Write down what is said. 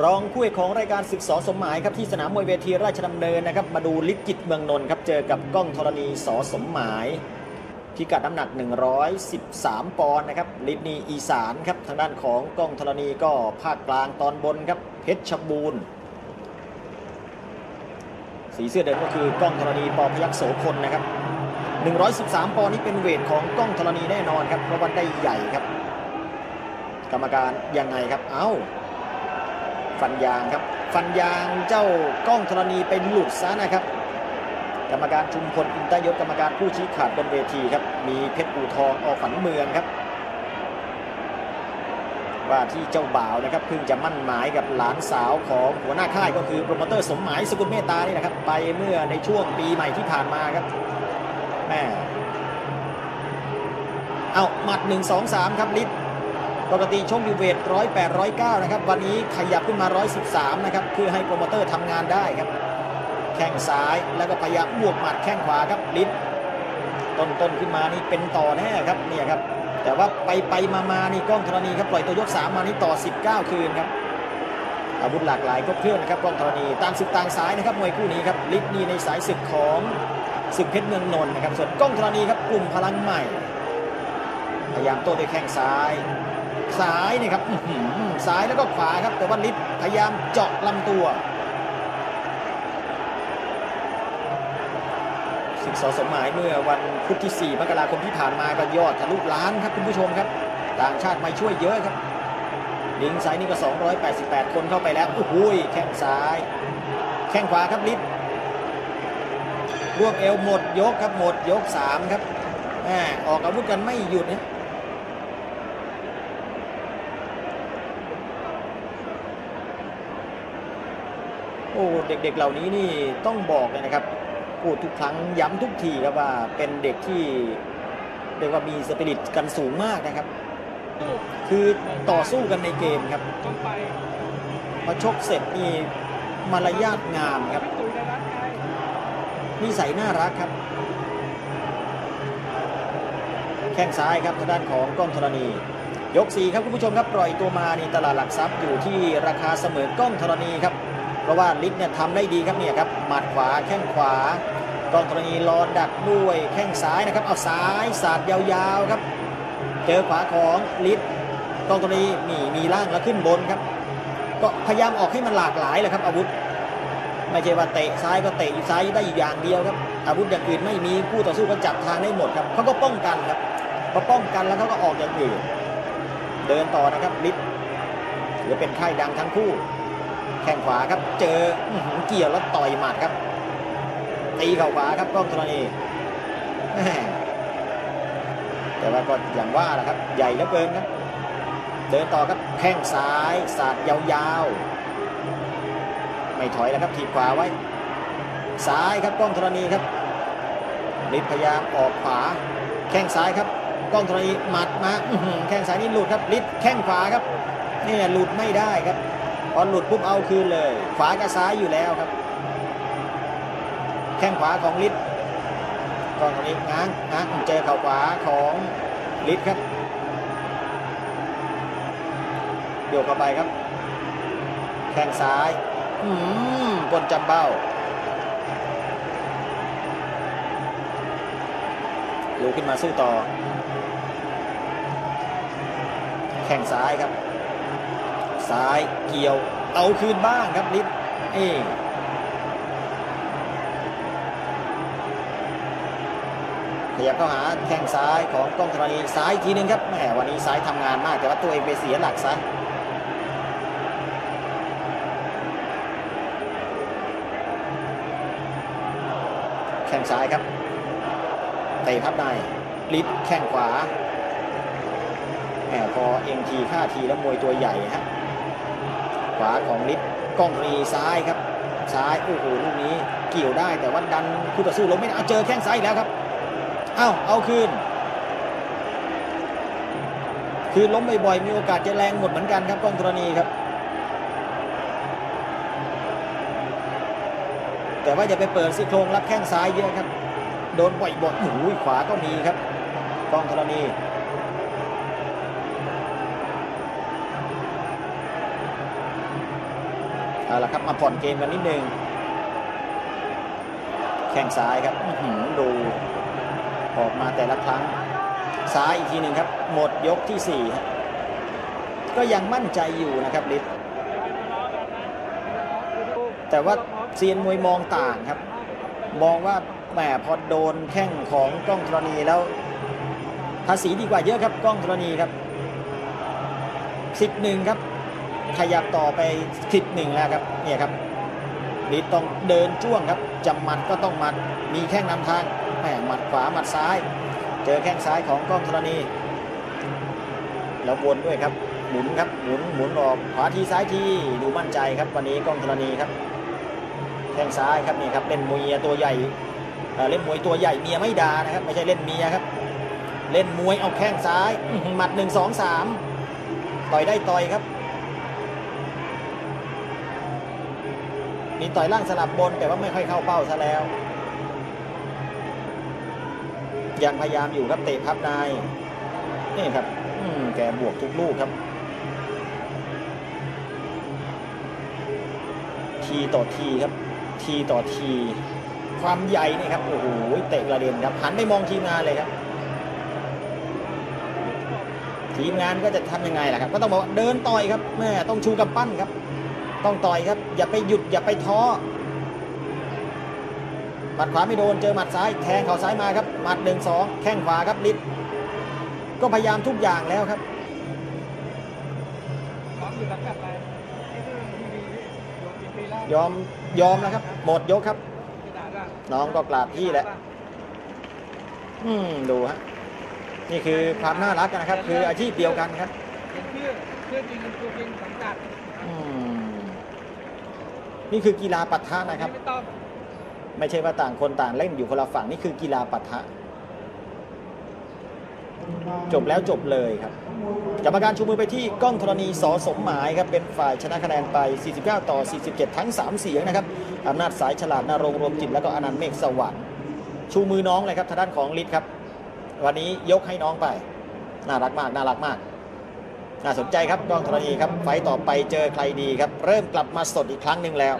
รองคู่เอกของรายการศึกสอสมหมายครับที่สนามมวยเวทีราชดำเนินนะครับมาดูลิศจิตเมืองนนท์ครับเจอกับก้องธรณีสอสมหมายพิกัดน้ำหนัก 113 ปอนด์นะครับลิศนีอีสานครับทางด้านของก้องธรณีก็ภาคกลางตอนบนครับเพชรชบูรณ์สีเสื้อเดิมก็คือก้องธรณีปอพยักษ์โสพลนะครับ 113 ปอนด์นี้เป็นเวทของก้องธรณีแน่นอนครับเพราะว่าได้ใหญ่ครับ กรรมการยังไงครับ เอ้า ฟันยางครับ ฟันยางเจ้าก้องธรณีไปหลุดซะนะครับ กรรมการชุมพลอินตยศกรรมการผู้ชี้ขาดบนเวทีครับ มีเพชรอูทองออกฝันเมืองครับ ว่าที่เจ้าบ่าวนะครับเพิ่งจะมั่นหมายกับหลานสาวของหัวหน้าค่ายก็คือโปรโมเตอร์สมหมายสกุลเมตตานี่นะครับ ไปเมื่อในช่วงปีใหม่ที่ผ่านมาครับแม่เอาหมัด 1 2 3 ครับลิศ ปกติชกอยู่เวทร้อยแปดร้อยเก้านะครับ วันนี้ขยับขึ้นมา113นะครับเพื่อให้โปรโมเตอร์ทำงานได้ครับ แข้งซ้ายแล้วก็พยายามบวกหมัดแข้งขวาครับลิ้นต้นต้นขึ้นมานี่เป็นต่อแน่ครับเนี่ยครับ แต่ว่าไปไปมามานี่กล้องธรณีครับปล่อยตัวยก3มมานี่ต่อ 19 คืนครับอาวุธหลากหลายครบเครื่องนะครับกล้องธรณีต่างศึกต่างสายนะครับมวยคู่นี้ครับลิศนี่ในสายศึกของศึกเพชรเมืองนนท์นะครับส่วนกล้องธรณีครับกลุ่มพลังใหม่ พยายามโต้ด้วยแข้งซ้าย ซ้ายนี่ครับซ้ายแล้วก็ขวาครับ แต่ว่าลิฟพยายามเจาะลำตัวศึกสอสมหมายเมื่อวันพุธที่ 4 มกราคมที่ผ่านมาก็ยอดทะลุล้านครับคุณผู้ชมครับ ต่างชาติมาช่วยเยอะครับลิงซ้ายนี่ก็ 288 คนเข้าไปแล้วโอ้โหแข้งซ้าย แข้งขวาครับลิฟรวบเอวหมดยกครับหมดยก 3 ครับแหมออกอาวุธกันไม่หยุดนะ โอ้เด็กๆเหล่านี้นี่ต้องบอกเลยนะครับพูดทุกครั้งย้ำทุกทีครับว่าเป็นเด็กที่เรียกว่ามีสปิริตกันสูงมากนะครับ คือต่อสู้กันในเกมครับปพอชกเสร็จนี่มารยาทงามครับตุ๋ยในร้านไงนิสัยน่ารักครับ แข้งซ้ายครับทางด้านของกล้องธรณี ยก 4 ครับคุณผู้ชมครับปล่อยตัวมาในตลาดหลักทรัพย์อยู่ที่ราคาเสมอกล้องธรณีครับ เพราะว่าลิศเนี่ยทำได้ดีครับเนี่ยครับหมัดขวาแข้งขวากองธรณีรอดักด้วยแข้งซ้ายนะครับเอาซ้ายสาดยาวๆครับ เจอขวาของลิศกองธรณีมีมีล่างแล้วขึ้นบนครับ ก็พยายามออกให้มันหลากหลายแหละครับ อาวุธ ไม่ใช่ว่าเตะซ้ายก็เตะซ้ายได้อยู่อย่างเดียวครับ อาวุธอย่างอื่นไม่มีคู่ต่อสู้ก็จับทางได้หมดครับเขาก็ป้องกันครับพอป้องกันแล้วเขาก็ออกอย่างอื่น เดินต่อนะครับลิศถือเป็นค่ายดังทั้งคู่ แข้งขวาครับ เจอเกี่ยวแล้วต่อยหมัดครับตีเข่าขวาครับกล้องธรณีแต่ว่าก็อย่างว่าแหละครับ ใหญ่เหลือเกินครับ เดินต่อครับแข้งซ้ายสาดยาวๆ ไม่ถอยแล้วครับถีบขวาไว้ ซ้ายครับกล้องธรณีครับฤทธิ์พยายามออกขวา แข้งซ้ายครับกล้องธรณีหมัดมาแข้งซ้ายนี่หลุดครับฤทธิ์แข้งขวาครับนี่หลุดไม่ได้ครับ พอหลุดปุ๊บเอาคืนเลย ขวากับซ้ายอยู่แล้วครับ แข้งขวาของฤทธิ์กล้องธรณีง้างง้างเจอเข่าขวาของฤทธิ์ครับโยกเข้าไปครับ แข้งซ้ายอืมบนจำเบ้าลุกขึ้นมาสู้ต่อ แข้งซ้ายครับ ซ้ายเกี่ยวเอาคืนบ้างครับลิศเอ้ขยับเข้าหาแข้งซ้ายของกล้องธรณีซ้ายทีหนึงครับแหมวันนี้ซ้ายทำงานมากแต่ว่าตัวเองไปเสียหลักซะแข้งซ้ายครับเตะพับในลิฟแข้งขวาแหมพอเอ็มทีค่าทีแล้วมวยตัวใหญ่ฮะ วาของลิฟกล้องรีซ้ายครับ ซ้ายโอ้โหลูกนี้เกี่ยวได้แต่ว่าดันคู่ต่อสู้ล้มไม่ได้เอาเจอแข้งซ้ายแล้วครับเอ้าเอาคืน คือล้มบ่อยๆมีโอกาสจะแรงหมดเหมือนกันครับกล้องธรณีครับ แต่ว่าอย่าไปเปิดซี่โครงรับแข้งซ้ายเยอะครับ โดนบ่อยบ่อยโอ้ยขวาก็มีครับกล้องธรณี เอาละครับมาผ่อนเกมกันนิดนึง แข้งซ้ายครับดูออกมาแต่ละครั้ง ซ้ายอีกทีหนึ่งครับ หมดยกที่สี่ก็ยังมั่นใจอยู่นะครับฤทธิ์แต่ว่าเซียนมวยมองต่างครับ มองว่าแหมพอโดนแข้งของกล้องธรณีแล้ว ภาษีดีกว่าเยอะครับกล้องธรณีครับสิบหนึ่งครับ ขยับต่อไปสิบหนึ่งแล้วครับเนี่ยครับฤทธิ์ต้องเดินจ้วงครับจำหมัดก็ต้องหมัดมีแข้งนำทางแหมหมัดขวาหมัดซ้าย เจอแข้งซ้ายของกล้องธรณี แล้ววนด้วยครับหมุนครับหมุนหมุนออกขวาทีซ้ายทีดูมั่นใจครับวันนี้กล้องธรณีครับแข้งซ้ายครับนี่ครับเล่นมวยตัวใหญ่เล่นมวยตัวใหญ่เมียไม่ดานะครับไม่ใช่เล่นเมียครับ เล่นมวยเอาแข้งซ้ายอื้อหือหมัดหนึ่งสองสามต่อยได้ต่อยครับ มีต่อยล่างสลับบนแต่ว่าไม่ค่อยเข้าเป้าซะแล้ว ยังพยายามอยู่ครับเตะพับในนี่ครับแกบวกทุกลูกครับ ทีต่อทีครับ ทีต่อที ความใหญ่นี่ครับโอ้โหเตะกระเด็นครับหันไปมองทีมงานเลยครับ ทีมงานก็จะทำยังไงล่ะครับ ก็ต้องบอกว่าเดินต่อยครับแม่ต้องชูกำปั้นครับ ต้องต่อยครับ อย่าไปหยุดอย่าไปท้อหมัดขวาไม่โดนเจอหมัดซ้ายแทงเข่าซ้ายมาครับหมัดหนึ่งสองแข้งขวาครับลิฟก็พยายามทุกอย่างแล้วครับซ้อมอยู่สังกัดอะไรที่ชื่อทีวีพี่โยมกี่ปีแล้วยอมยอมแล้วครับ หมดยกครับที่ไหนบ้างน้องก็กราบพี่แหละอืมดูฮะนี่คือความน่ารักนะครับ คืออาชีพเดียวกันครับเห็นชื่อชื่อจริงตัวจริงสังกัดอืม นี่คือกีฬาปะทะนะครับ ไม่ต้องไม่ใช่ว่าต่างคนต่างเล่นอยู่คนละฝั่งนี่คือกีฬาปะทะ จบแล้วจบเลยครับกรรมการชูมือไปที่กล้องธรณีสอสมหมายครับเป็นฝ่ายชนะคะแนนไป 49 ต่อ 47 ทั้ง 3 เสียงนะครับอำนาจสายฉลาดนารงค์รวมจิตแล้วก็อนันต์เมฆสวรรค์ชูมือน้องเลยครับทางด้านของฤทธิ์ครับ วันนี้ยกให้น้องไป น่ารักมาก น่ารักมาก น่าสนใจครับกล้องธรณีครับไฟต่อไปเจอใครดีครับ เริ่มกลับมาสดอีกครั้งหนึ่งแล้ว